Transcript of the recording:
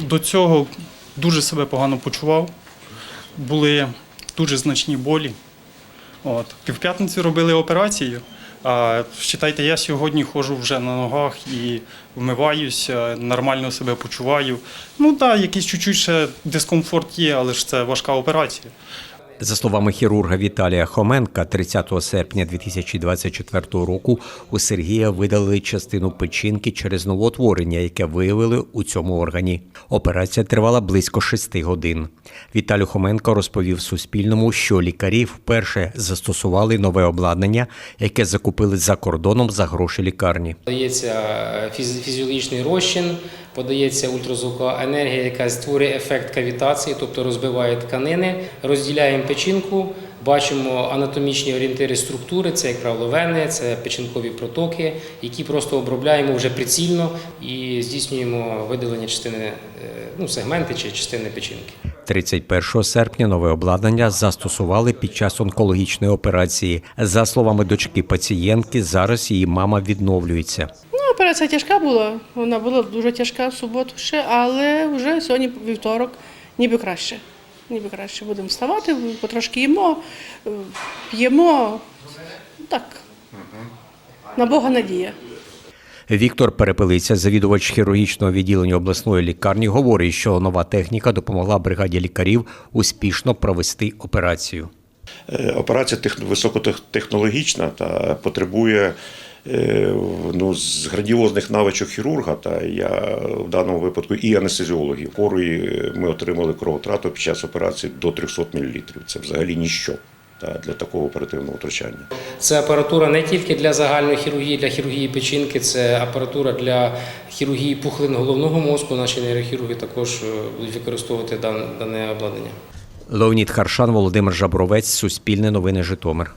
До цього дуже себе погано почував. Були дуже значні болі. От. Півп'ятниці робили операцію. А вважайте, я сьогодні ходжу вже на ногах і вмиваюся, нормально себе почуваю. Ну так, якийсь чуть-чуть ще дискомфорт є, але ж це важка операція. За словами хірурга Віталія Хоменка, 30 серпня 2024 року у Сергія видалили частину печінки через новоутворення, яке виявили у цьому органі. Операція тривала близько шести годин. Віталій Хоменко розповів Суспільному, що лікарі вперше застосували нове обладнання, яке закупили за кордоном за гроші лікарні. Подається фіз- фізіологічний розчин, подається ультразвукова енергія, яка створює ефект кавітації, тобто розбиває тканини. Розділяємо печінку, бачимо анатомічні орієнтири структури, це, як правило, вени, це печінкові протоки, які просто обробляємо вже прицільно і здійснюємо видалення частини, е, ну, сегменти чи частини печінки. 31 серпня нове обладнання застосували під час онкологічної операції. За словами дочки пацієнтки, зараз її мама відновлюється. Операція тяжка була. Вона була дуже тяжка в суботу ще, але вже сьогодні вівторок, ніби краще. Ніби краще будемо вставати, потрошки їмо, е, п'ємо. Так. На Бога надія. Віктор Перепелиця, завідувач хірургічного відділення обласної лікарні, говорить, що нова техніка допомогла бригаді лікарів успішно провести операцію. Е, Операція високотехнологічна та потребує ну, з грандіозних навичок хірурга, та я в даному випадку і анестезіологів. Хворої ми отримали кровотрату під час операції до 300 мл. Це взагалі ніщо та, для такого оперативного втручання. Це апаратура не тільки для загальної хірургії, для хірургії печінки, це апаратура для хірургії пухлин головного мозку. Наші нейрохірурги також е, будуть використовувати дан- дане обладнання. Леонід Харшан, Володимир Жабровець, Суспільне новини Житомир.